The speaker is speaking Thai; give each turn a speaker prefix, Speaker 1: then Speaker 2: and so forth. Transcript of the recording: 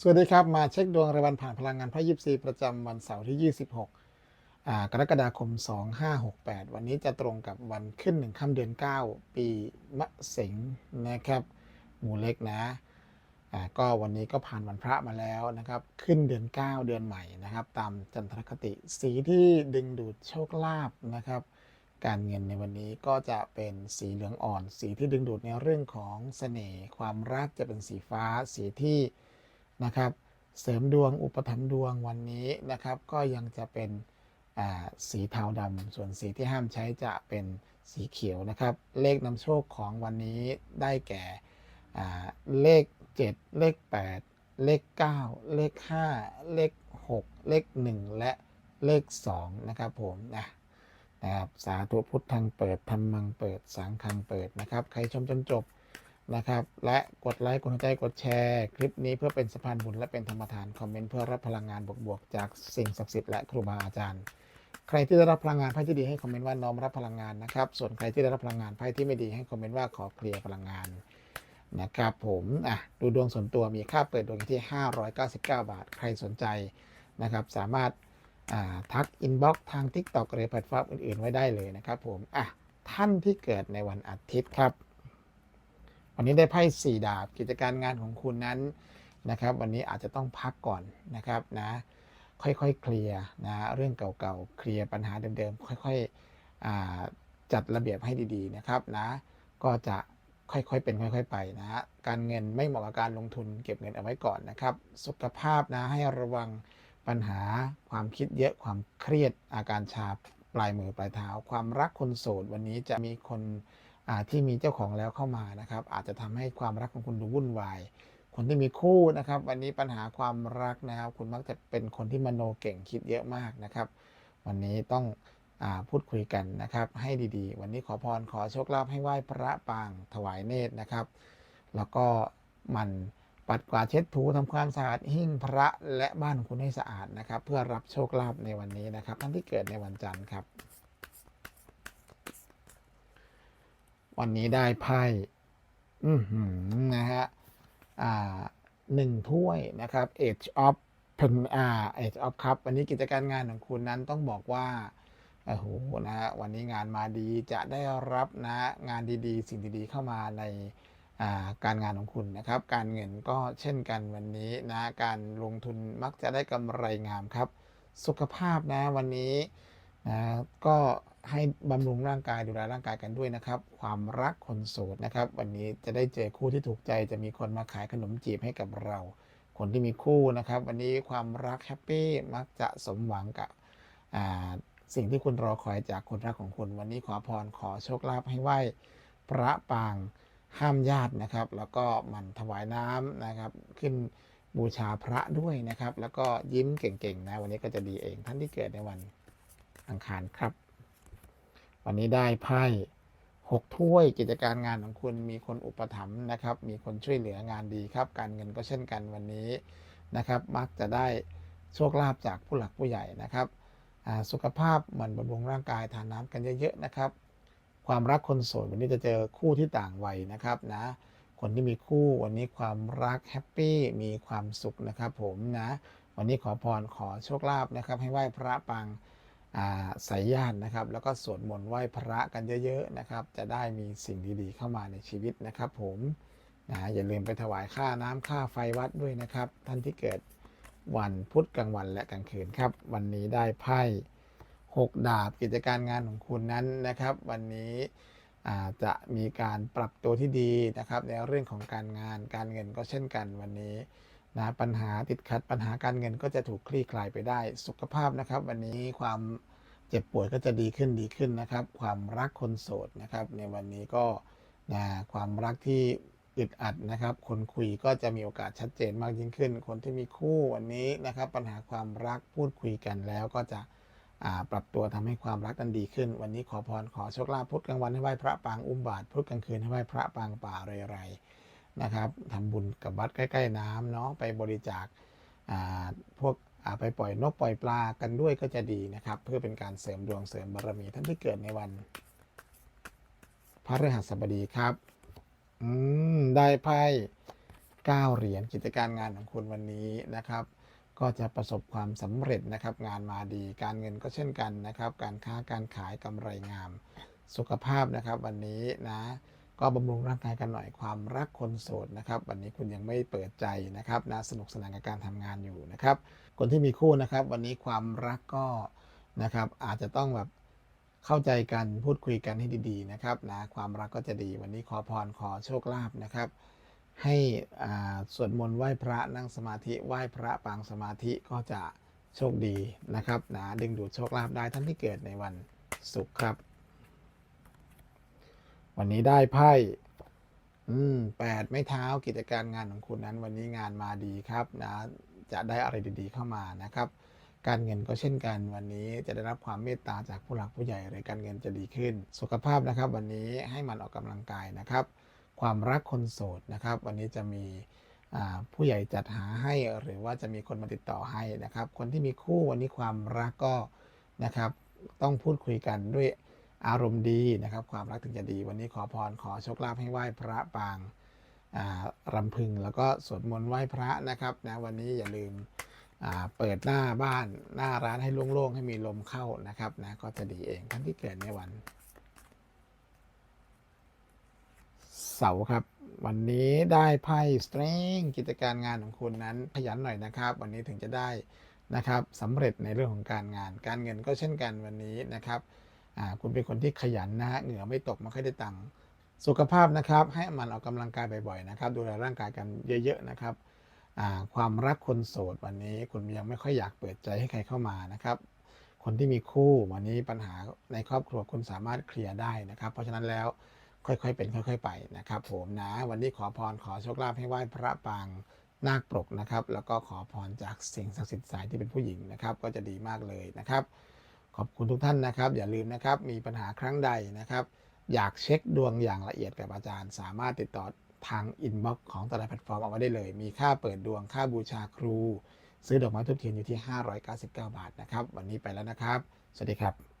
Speaker 1: สวัสดีครับ มาเช็คดวงรายวันผ่านพลังงานพระยิบซีประจำวันเสาร์ที่ 26อ่ากรกฎาคม 2568 วันนี้จะตรงกับวันขึ้นหนึ่งค่ำเดือน 9 ปีมะเสงนะครับหมู่เล็กนะอ่าก็วันนี้ก็ผ่านวันพระมาแล้วนะครับ ขึ้นเดือน 9 เดือนใหม่นะครับ ตามจันทรคติสีที่ดึงดูดโชคลาภนะครับ การเงินในวันนี้ก็จะเป็นสีเหลืองอ่อน สีที่ดึงดูดในเรื่องของเสน่ห์ความรักจะเป็นสีฟ้าสีที่ นะครับ เสริมดวงอุปถัมภ์ดวงวันนี้นะครับ ก็ยังจะเป็นสีเทาดำส่วนสีที่ห้ามใช้จะเป็นสีเขียวนะครับ เลขนำโชคของวันนี้ได้แก่เลข 7 เลข 8 เลข 9 เลข 5 เลข 6 เลข 1 และเลข 2 นะครับผมนะนะครับสาธุพุทธังเปิดธรรมังเปิดสังฆังเปิดนะครับ ใครชมจนจบ นะครับ และกดไลค์ กดหัวใจ กดแชร์ คลิปนี้เพื่อเป็นสะพานบุญและเป็นธรรมทาน คอมเมนต์เพื่อรับพลังงานบวกๆจากสิ่งศักดิ์สิทธิ์และครูบาอาจารย์ ใครที่ได้รับพลังงานไพ่ที่ดีให้คอมเมนต์ว่าน้อมรับพลังงานนะครับ ส่วนใครที่ได้รับพลังงานไพ่ที่ไม่ดีให้คอมเมนต์ว่าขอเคลียร์พลังงานนะครับผมอะดูดวงส่วนตัวมีค่าเปิดดวงที่ 599 บาท ใครสนใจนะครับสามารถอ่าทักอินบ็อกซ์ทาง TikTok หรือแพลตฟอร์มอื่นๆ ไว้ได้เลยนะครับผมอะท่านที่เกิดในวันอาทิตย์ครับ วันนี้ได้ไพ่สี่ดาบกิจการงานของคุณนั้นนะครับ วันนี้อาจจะต้องพักก่อนนะครับนะค่อยๆเคลียร์นะเรื่องเก่าๆเคลียร์ปัญหาเดิมๆค่อยๆจัดระเบียบให้ดีๆนะครับนะก็จะค่อยๆเป็นค่อยๆไปนะฮะการเงินไม่เหมาะกับการลงทุนเก็บเงินเอาไว้ก่อนนะครับ สุขภาพนะให้ระวังปัญหาความคิดเยอะความเครียดอาการชาปลายมือปลายเท้า ความรักคนโสดวันนี้จะมีคน ที่มีเจ้าของแล้วเข้ามานะครับ อาจจะทำให้ความรักของคุณดูวุ่นวาย คนที่มีคู่นะครับ วันนี้ปัญหาความรักนะครับ คุณมักจะเป็นคนที่มโนเก่งคิดเยอะมากนะครับ วันนี้ต้องอพูดคุยกันนะครับ ให้ดีๆ วันนี้ขอพรขอโชคลาภให้ไหว้พระปางถวายเนตรนะครับ แล้วก็มันปัดกวาดเช็ดถูทำความสะอาดหิ้งพระและบ้านของคุณให้สะอาดนะครับ เพื่อรับโชคลาภในวันนี้นะครับท่านที่เกิดในวันจันทร์ครับ วันนี้ได้ไพ่อืนะฮะอ่าหนึ่งถ้วยนะครับ Age of Pen อ่า Age of Cup วันนี้กิจการงานของคุณนั้นต้องบอกว่าโอ้โหนะฮะวันนี้งานมาดีจะได้รับนะงานดีๆ สิ่งดีๆเข้ามาในาการงานของคุณนะครับ การเงินก็เช่นกันวันนี้นะการลงทุนมักจะได้กำไรงามครับ สุขภาพนะวันนี้ นะก็ให้บำรุงร่างกายดูแลร่างกายกันด้วยนะครับ ความรักคนโสดนะครับ วันนี้จะได้เจอคู่ที่ถูกใจจะมีคนมาขายขนมจีบให้กับเรา คนที่มีคู่นะครับ วันนี้ความรักแฮปปี้มักจะสมหวังกับสิ่งที่คุณรอคอยจากคนรักของคุณ วันนี้ขอพรขอโชคลาภให้ไหวพระปางห้ามญาตินะครับ แล้วก็มันถวายน้ำนะครับ ขึ้นบูชาพระด้วยนะครับ แล้วก็ยิ้มเก่งๆนะวันนี้ก็จะดีเองท่านที่เกิดในวัน อังคารครับ วันนี้ได้ไพ่หกถ้วยกิจการงานของคุณมีคนอุปถัมภ์นะครับ มีคนช่วยเหลืองานดีครับ การเงินก็เช่นกันวันนี้นะครับ มักจะได้โชคลาภจากผู้หลักผู้ใหญ่นะครับสุขภาพเหมันบำรุงร่างกายทานน้ำกันเยอะๆนะครับ ความรักคนโสดวันนี้จะเจอคู่ที่ต่างวัยนะครับนะคนที่มีคู่วันนี้ความรักแฮปปี้มีความสุขนะครับ ผมนะ วันนี้ขอพรขอโชคลาภนะครับ ให้ไหว้พระปาง สายญาตินะครับ แล้วก็สวดมนต์ไหว้พระกันเยอะๆนะครับ จะได้มีสิ่งดีๆเข้ามาในชีวิตนะครับ ผมนะอย่าลืมไปถวายค่าน้ำค่าไฟวัดด้วยนะครับ ท่านที่เกิดวันพุธกลางวันและกลางคืนครับ วันนี้ได้ไพ่หกดาบกิจการงานของคุณนั้นนะครับ วันนี้จะมีการปรับตัวที่ดีนะครับ ในเรื่องของการงานการเงินก็เช่นกันวันนี้ นะปัญหาติดขัดปัญหาการเงินก็จะถูกคลี่คลายไปได้ สุขภาพนะครับ วันนี้ความเจ็บป่วยก็จะดีขึ้นดีขึ้นนะครับ ความรักคนโสดนะครับ ในวันนี้ก็นะความรักที่อึดอัดนะครับ คนคุยก็จะมีโอกาสชัดเจนมากยิ่งขึ้น คนที่มีคู่วันนี้นะครับ ปัญหาความรักพูดคุยกันแล้วก็จะปรับตัวทำให้ความรักนั้นดีขึ้น วันนี้ขอพรขอโชคลาภพุธกลางวันให้ไหว้พระปางอุ้มบาทพุธกลางคืนให้ไหว้พระปางป่าเรไร นะครับทำบุญกับวัดใกล้ ๆ น้ำเนาะไปบริจาคาพวกาไปปล่อยนกปล่อยปลากันด้วยก็จะดีนะครับ เพื่อเป็นการเสริมดวงเสริมบารมีท่านที่เกิดในวันพระฤหัสบดีครับอืมได้ไพ่9เหรียญกิจการงานของคุณวันนี้นะครับ ก็จะประสบความสำเร็จนะครับ งานมาดีการเงินก็เช่นกันนะครับ การค้าการขายกำไรงามสุขภาพนะครับ วันนี้นะ ก็บำรุงร่างกายกันหน่อยความรักคนโสดนะครับ วันนี้คุณยังไม่เปิดใจนะครับนะสนุกสนานกับการทำงานอยู่นะครับ คนที่มีคู่นะครับ วันนี้ความรักก็นะครับ อาจจะต้องแบบเข้าใจกันพูดคุยกันให้ดีๆนะครับนะความรักก็จะดี วันนี้ขอพรขอโชคลาภนะครับ ให้สวดมนต์ไหว้พระนั่งสมาธิไหว้พระปางสมาธิก็จะโชคดีนะครับนะดึงดูดโชคลาภได้ท่านที่เกิดในวันศุกร์ครับ วันนี้ได้ไพ่อืมแปดไม้เท้ากิจการงานของคุณนั้น วันนี้งานมาดีครับนะจะได้อะไรดีๆเข้ามานะครับ การเงินก็เช่นกัน วันนี้จะได้รับความเมตตาจากผู้หลักผู้ใหญ่หรือการเงินจะดีขึ้น สุขภาพนะครับ วันนี้ให้มันออกกำลังกายนะครับ ความรักคนโสดนะครับ วันนี้จะมีผู้ใหญ่จัดหาให้หรือว่าจะมีคนมาติดต่อให้นะครับ คนที่มีคู่วันนี้ความรักก็นะครับ ต้องพูดคุยกันด้วย อารมณ์ดีนะครับ ความรักถึงจะดี วันนี้ขอพรขอโชคลาภให้ไหว้พระปางรำพึงแล้วก็สวดมนต์ไหว้พระนะครับนะวันนี้อย่าลืมเปิดหน้าบ้านหน้าร้านให้โล่งๆให้มีลมเข้านะครับนะก็จะดีเองท่านที่เกิดในวัน เสาร์ครับ วันนี้ได้ไพ่สตริงกิจการงานของคุณนั้นขยันหน่อยนะครับ วันนี้ถึงจะได้นะครับสำเร็จในเรื่องของการงาน การเงินก็เช่นกันวันนี้นะครับ คุณเป็นคนที่ขยันนะฮะเหงื่อไม่ตกไม่ค่อยได้ตังค์สุขภาพนะครับ ให้มันออกกำลังกายบ่อยๆนะครับ ดูแลร่างกายกันเยอะ ๆ นะครับความรักคนโสดวันนี้คุณยังไม่ค่อยอยากเปิดใจให้ใครเข้ามานะครับ คนที่มีคู่วันนี้ปัญหาในครอบครัวคุณสามารถเคลียร์ได้นะครับ เพราะฉะนั้นแล้วค่อยๆเป็นค่อย ๆ ไปนะครับ ผมนะวันนี้ขอพรขอโชคลาภให้ไหว้พระปางนาคปรกนะครับ แล้วก็ขอพรจากสิ่งศักดิ์สิทธิ์สายที่เป็นผู้หญิงนะครับ ก็จะดีมากเลยนะครับ ขอบคุณทุกท่านนะครับ อย่าลืมนะครับมีปัญหาครั้งใดนะครับ อยากเช็คดวงอย่างละเอียดกับอาจารย์ สามารถติดต่อทางอินบ็อกซ์ของแต่ละแพลตฟอร์มเอาไว้ได้เลย มีค่าเปิดดวงค่าบูชาครู ซื้อดอกไม้ทุบเทียนอยู่ที่ 599 บาทนะครับ วันนี้ไปแล้วนะครับ สวัสดีครับ